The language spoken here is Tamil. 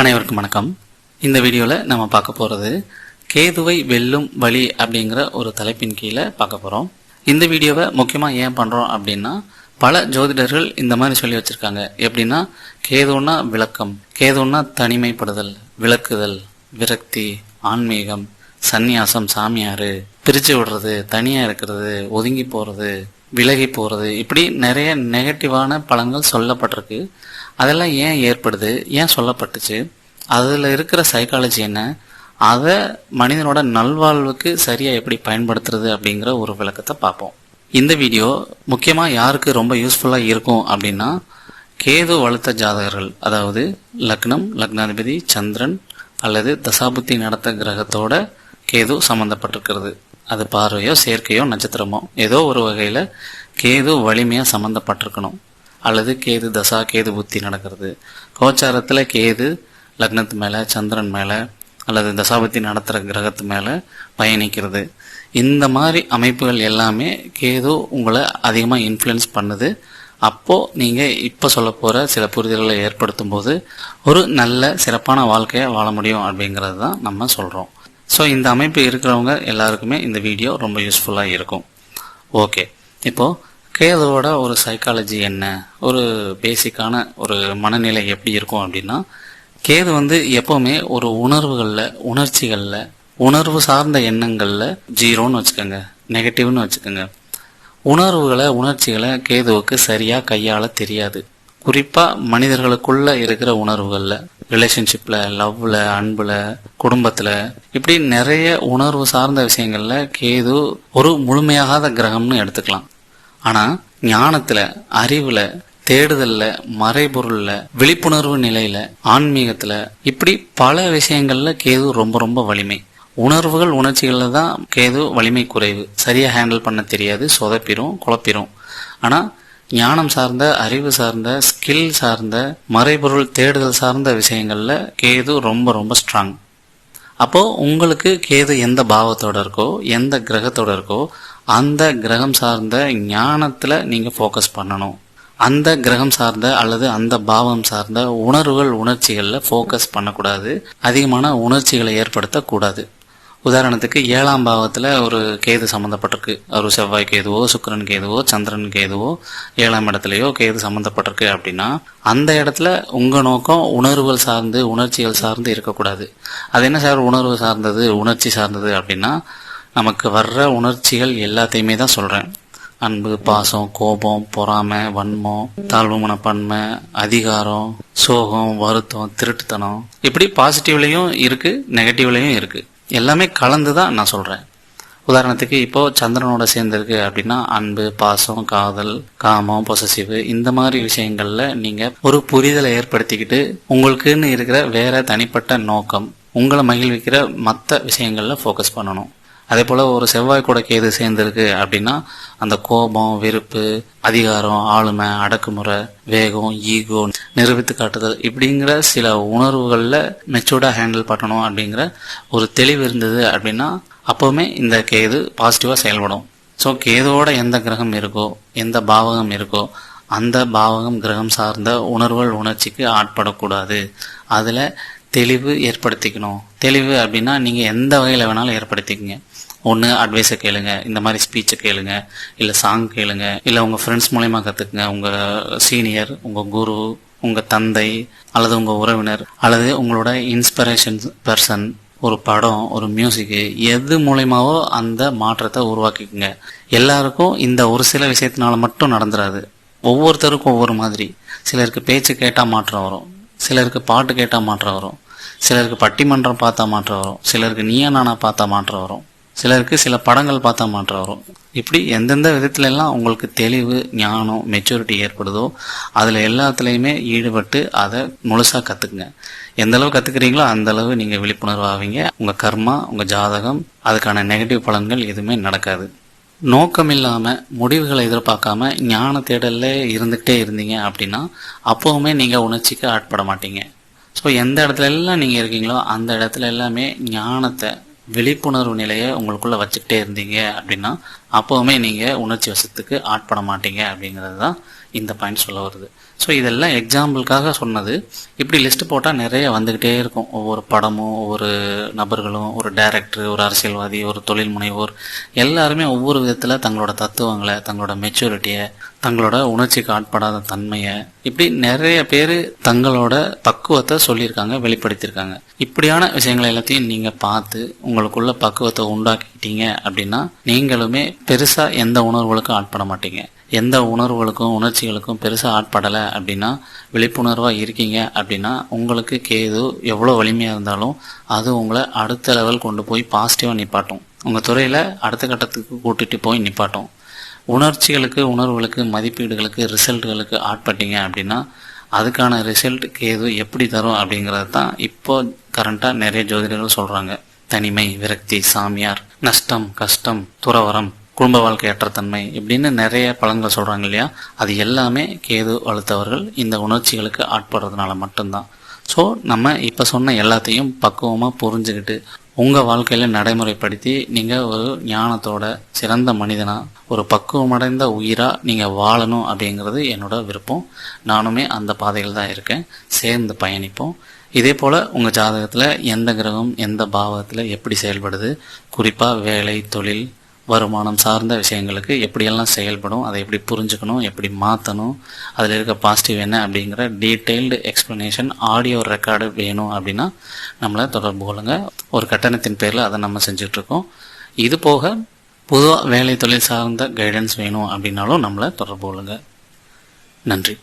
அனைவருக்கும் வணக்கம். இந்த வீடியோவில் நம்ம பார்க்க போகிறது கேதுவை வெல்லும் வழி அப்படிங்கிற ஒரு தலைப்பின் கீழே பார்க்க போகிறோம் இந்த வீடியோவை முக்கியமாக ஏன் பண்ணுறோம் அப்படின்னா பல ஜோதிடர்கள் இந்த மாதிரி சொல்லி வச்சுருக்காங்க. எப்படின்னா கேதுன்னா விளக்கம் கேதுன்னா தனிமைப்படுதல் விளக்குதல் விரக்தி ஆன்மீகம் சந்நியாசம் சாமியார் பிரித்து விடுறது தனியாக இருக்கிறது ஒதுங்கி போகிறது விலகி போகிறது இப்படி நிறைய நெகட்டிவான பலன்கள் சொல்லப்பட்டிருக்கு. அதெல்லாம் ஏன் ஏற்படுது? ஏன் சொல்லப்பட்டுச்சு? அதில் இருக்கிற சைக்காலஜி என்ன? அதை மனிதனோட நல்வாழ்வுக்கு சரியாக எப்படி பயன்படுத்துறது அப்படிங்கிற ஒரு விளக்கத்தை பார்ப்போம். இந்த வீடியோ முக்கியமாக யாருக்கு ரொம்ப யூஸ்ஃபுல்லாக இருக்கும் அப்படின்னா கேது வளர்த்த ஜாதகர்கள் அதாவது லக்னம் லக்னாதிபதி சந்திரன் அல்லது தசாபுத்தி நடத்த கிரகத்தோட கேது சம்மந்தப்பட்டிருக்கிறது அது பார்வையோ சேர்க்கையோ நட்சத்திரமோ ஏதோ ஒரு வகையில் கேது வலிமையாக சம்மந்தப்பட்டிருக்கணும் அல்லது கேது தசா கேது புத்தி நடக்கிறது. கோச்சாரத்தில் கேது லக்னத்து மேலே சந்திரன் மேலே அல்லது தசாபத்தி நடத்துகிற கிரகத்து மேலே பயணிக்கிறது. இந்த மாதிரி அமைப்புகள் எல்லாமே கேது உங்களை அதிகமாக இன்ஃப்ளூயன்ஸ் பண்ணுது. அப்போது நீங்கள் இப்போ சொல்ல போகிற சில புரிதல்களை ஏற்படுத்தும் போது ஒரு நல்ல சிறப்பான வாழ்க்கையை வாழ முடியும் அப்படிங்கிறது தான் நம்ம சொல்கிறோம் ஸோ இந்த அமைப்பு இருக்கிறவங்க எல்லாருக்குமே இந்த வீடியோ ரொம்ப யூஸ்ஃபுல்லாக இருக்கும். ஓகே இப்போது கேதுவோட ஒரு சைக்காலஜி என்ன? ஒரு பேசிக்கான ஒரு மனநிலை எப்படி இருக்கும் அப்படின்னா கேது வந்து எப்போவுமே ஒரு உணர்வுகளில் உணர்ச்சிகளில் உணர்வு சார்ந்த எண்ணங்களில் ஜீரோன்னு வச்சுக்கோங்க நெகட்டிவ்னு வச்சுக்கோங்க. உணர்வுகளை உணர்ச்சிகளை கேதுவுக்கு சரியாக கையாள தெரியாது. குறிப்பாக மனிதர்களுக்குள்ள இருக்கிற உணர்வுகளில் ரிலேஷன்ஷிப்பில் லவ்வில் அன்பில் குடும்பத்தில் இப்படி நிறைய உணர்வு சார்ந்த விஷயங்களில் கேது ஒரு முழுமையாகாத கிரகம்னு எடுத்துக்கலாம். ஆனால் ஞானத்தில் அறிவில் தேடுதல்ல மறைபொருள்ல விழிப்புணர்வு நிலையில ஆன்மீகத்துல இப்படி பல விஷயங்கள்ல கேது ரொம்ப ரொம்ப வலிமை. உணர்வுகள் உணர்ச்சிகள்ல தான் கேது வலிமை குறைவு. சரியா ஹேண்டில் பண்ண தெரியாது சொதப்பிரும் குழப்பிரும். ஆனா ஞானம் சார்ந்த அறிவு சார்ந்த ஸ்கில் சார்ந்த மறைபொருள் தேடுதல் சார்ந்த விஷயங்கள்ல கேது ரொம்ப ரொம்ப ஸ்ட்ராங் அப்போ உங்களுக்கு கேது எந்த பாவத்தோட இருக்கோ எந்த கிரகத்தோட இருக்கோ அந்த கிரகம் சார்ந்த ஞானத்தில் நீங்கள் ஃபோக்கஸ் பண்ணணும். அந்த கிரகம் சார்ந்த அல்லது அந்த பாவம் சார்ந்த உணர்வுகள் உணர்ச்சிகளில் ஃபோக்கஸ் பண்ணக்கூடாது. அதிகமான உணர்ச்சிகளை ஏற்படுத்தக்கூடாது. உதாரணத்துக்கு ஏழாம் பாவத்தில் ஒரு கேது சம்மந்தப்பட்டிருக்கு ஒரு செவ்வாய் கேதுவோ சுக்கரன் கேதுவோ சந்திரன் கேதுவோ ஏழாம் இடத்துலையோ கேது சம்மந்தப்பட்டிருக்கு அப்படின்னா அந்த இடத்துல உங்கள் நோக்கம் உணர்வுகள் சார்ந்து உணர்ச்சிகள் சார்ந்து இருக்கக்கூடாது. அது என்ன சார்? உணர்வு சார்ந்தது உணர்ச்சி சார்ந்தது அப்படின்னா நமக்கு வர்ற உணர்ச்சிகள் எல்லாத்தையுமே தான் சொல்கிறேன் அன்பு பாசம் கோபம் பொறாமை வன்மம் தாழ்வு மனப்பான்மை அதிகாரம் சோகம் வருத்தம் திருட்டுத்தனம். இப்படி பாசிட்டிவ்லையும் இருக்குது நெகட்டிவ்லையும் இருக்குது எல்லாமே கலந்து தான் நான் சொல்கிறேன் உதாரணத்துக்கு இப்போ சந்திரனோட சேர்ந்திருக்கு அப்படின்னா அன்பு பாசம் காதல் காமம் பொசசிவு இந்த மாதிரி விஷயங்கள்ல நீங்க ஒரு புரிதலை ஏற்படுத்திக்கிட்டு உங்களுக்குன்னு இருக்கிற வேற தனிப்பட்ட நோக்கம் உங்களை மகிழ்விக்கிற மற்ற விஷயங்கள்ல ஃபோக்கஸ் பண்ணணும். அதே போல் ஒரு செவ்வாய் கூட கேது சேர்ந்துருக்கு அப்படின்னா அந்த கோபம் வெறுப்பு அதிகாரம் ஆளுமை அடக்குமுறை வேகம் ஈகோ நிரூபித்து காட்டுதல் இப்படிங்கிற சில உணர்வுகளில் மெச்சூர்டாக ஹேண்டில் பண்ணணும் அப்படிங்கிற ஒரு தெளிவு இருந்தது அப்படின்னா அப்போவுமே இந்த கேது பாசிட்டிவாக செயல்படும். ஸோ கேதோட எந்த கிரகம் இருக்கோ எந்த பாவகம் இருக்கோ அந்த பாவகம் கிரகம் சார்ந்த உணர்வுகள் உணர்ச்சிக்கு ஆட்படக்கூடாது. அதில் தெளிவு ஏற்படுத்திக்கணும். தெளிவு அப்படின்னா நீங்கள் எந்த வகையில் வேணாலும் ஏற்படுத்திக்கங்க. ஒன்று அட்வைஸை கேளுங்க இந்த மாதிரி ஸ்பீச்சை கேளுங்க இல்லை சாங் கேளுங்க இல்லை உங்கள் ஃப்ரெண்ட்ஸ் மூலயமா கற்றுக்குங்க உங்கள் சீனியர் உங்கள் குரு உங்கள் தந்தை அல்லது உங்கள் உறவினர் அல்லது உங்களோட இன்ஸ்பிரேஷன் பர்சன் ஒரு படம் ஒரு மியூசிக்கு எது மூலயமாவோ அந்த மாற்றத்தை உருவாக்கிக்குங்க. எல்லாருக்கும் இந்த ஒரு சில விஷயத்தினால மட்டும் நடந்துராது. ஒவ்வொருத்தருக்கும் ஒவ்வொரு மாதிரி. சிலருக்கு பேச்சு கேட்டால் மாற்றம் வரும். சிலருக்கு பாட்டு கேட்டால் மாற்றம் வரும். சிலருக்கு பட்டிமன்றம் பார்த்தா மாற்றம் வரும். சிலருக்கு நீயா நானா பார்த்தா மாற்றம் வரும். சிலருக்கு சில படங்கள் பார்த்தா மாற்றம் வரும். இப்படி எந்தெந்த விதத்துலலாம் உங்களுக்கு தெளிவு ஞானம் மெச்சூரிட்டி ஏற்படுதோ அதில் எல்லாத்துலேயுமே ஈடுபட்டு அதை முழுசாக கற்றுக்குங்க எந்த அளவு கற்றுக்குறீங்களோ அந்த அளவு நீங்கள் விழிப்புணர்வு ஆவீங்க. உங்கள் கர்மா உங்கள் ஜாதகம் அதுக்கான நெகட்டிவ் பலன்கள் எதுவுமே நடக்காது. நோக்கம் இல்லாமல் முடிவுகளை எதிர்பார்க்காம ஞான தேடலில் இருந்துக்கிட்டே இருந்தீங்க அப்படின்னா அப்போவுமே நீங்கள் உணர்ச்சிக்கு ஆட்பட மாட்டீங்க. ஸோ எந்த இடத்துல எல்லாம் நீங்கள் இருக்கீங்களோ அந்த இடத்துல எல்லாமே ஞானத்தை விழிப்புணர்வு நிலையை உங்களுக்குள்ள வச்சுக்கிட்டே இருந்தீங்க அப்படின்னா அப்போவுமே நீங்கள் உணர்ச்சி வசத்துக்கு ஆட்பட மாட்டீங்க அப்படிங்கிறது தான் இந்த பாயிண்ட் சொல்ல வருது. ஸோ இதெல்லாம் எக்ஸாம்பிளுக்காக சொன்னது. இப்படி லிஸ்ட் போட்டால் நிறைய வந்துக்கிட்டே இருக்கும். ஒவ்வொரு படமும் ஒவ்வொரு நபர்களும் ஒரு டைரக்டர் ஒரு அரசியல்வாதி ஒரு தொழில் முனைவோர் எல்லாருமே ஒவ்வொரு விதத்தில் தங்களோட தத்துவங்களை தங்களோட மெச்சூரிட்டியை தங்களோட உணர்ச்சிக்கு ஆட்படாத தன்மையை இப்படி நிறைய பேர் தங்களோட பக்குவத்தை சொல்லியிருக்காங்க வெளிப்படுத்தியிருக்காங்க. இப்படியான விஷயங்களை எல்லாத்தையும் நீங்கள் பார்த்து உங்களுக்குள்ள பக்குவத்தை உண்டாக்கிட்டீங்க அப்படின்னா நீங்களுமே பெருசாக எந்த உணர்வுகளுக்கும் ஆட்பட மாட்டீங்க. எந்த உணர்வுகளுக்கும் உணர்ச்சிகளுக்கும் பெருசாக ஆட்படலை அப்படின்னா விழிப்புணர்வாக இருக்கீங்க அப்படின்னா உங்களுக்கு கேது எவ்வளோ வலிமையாக இருந்தாலும் அது உங்களை அடுத்த லெவல் கொண்டு போய் பாசிட்டிவாக நிப்பாட்டும். உங்கள் துறையில் அடுத்த கட்டத்துக்கு கூட்டிகிட்டு போய் நிப்பாட்டும். உணர்ச்சிகளுக்கு உணர்வுகளுக்கு மதிப்பீடுகளுக்கு ரிசல்ட்டுகளுக்கு ஆட்பட்டீங்க அப்படின்னா அதுக்கான ரிசல்ட் கேது எப்படி தரும் அப்படிங்கிறது தான் இப்போ கரண்ட்டாக நிறைய ஜோதிடர்கள் சொல்கிறாங்க தனிமை விரக்தி சாமியார் நஷ்டம் கஷ்டம் துறவரம் குடும்ப வாழ்க்கை ஏற்றத்தன்மை இப்படின்னு நிறைய பலன்கள் சொல்கிறாங்க இல்லையா? அது எல்லாமே கேது வளர்த்தவர்கள் இந்த உணர்ச்சிகளுக்கு ஆட்படுறதுனால மட்டும்தான். ஸோ நம்ம இப்போ சொன்ன எல்லாத்தையும் பக்குவமாக புரிஞ்சுக்கிட்டு உங்கள் வாழ்க்கையில் நடைமுறைப்படுத்தி நீங்கள் ஒரு ஞானத்தோட சிறந்த மனிதனாக ஒரு பக்குவமடைந்த உயிராக நீங்கள் வாழணும் அப்படிங்கிறது என்னோட விருப்பம். நானுமே அந்த பாதையில் தான் இருக்கேன். சேர்ந்து பயணிப்போம். இதே போல் உங்கள் ஜாதகத்தில் எந்த கிரகம் எந்த பாவகத்தில் எப்படி செயல்படுது? குறிப்பாக வேலை தொழில் வருமானம் சார்ந்த விஷயங்களுக்கு எப்படியெல்லாம் செயல்படும் அதை எப்படி புரிஞ்சுக்கணும் எப்படி மாற்றணும் அதில் இருக்க பாசிட்டிவ் என்ன அப்படிங்கிற டீட்டெயில்டு எக்ஸ்ப்ளனேஷன் ஆடியோ ரெக்கார்டு வேணும் அப்படின்னா நம்மளை தொடர்பு கொள்ளுங்கள் ஒரு கட்டணத்தின் பேரில் அதை நம்ம செஞ்சிட்ருக்கோம். இது போக பொதுவாக வேலை தொழில் சார்ந்த கைடன்ஸ் வேணும் அப்படின்னாலும் நம்மளை தொடர்பு கொள்ளுங்கள் நன்றி.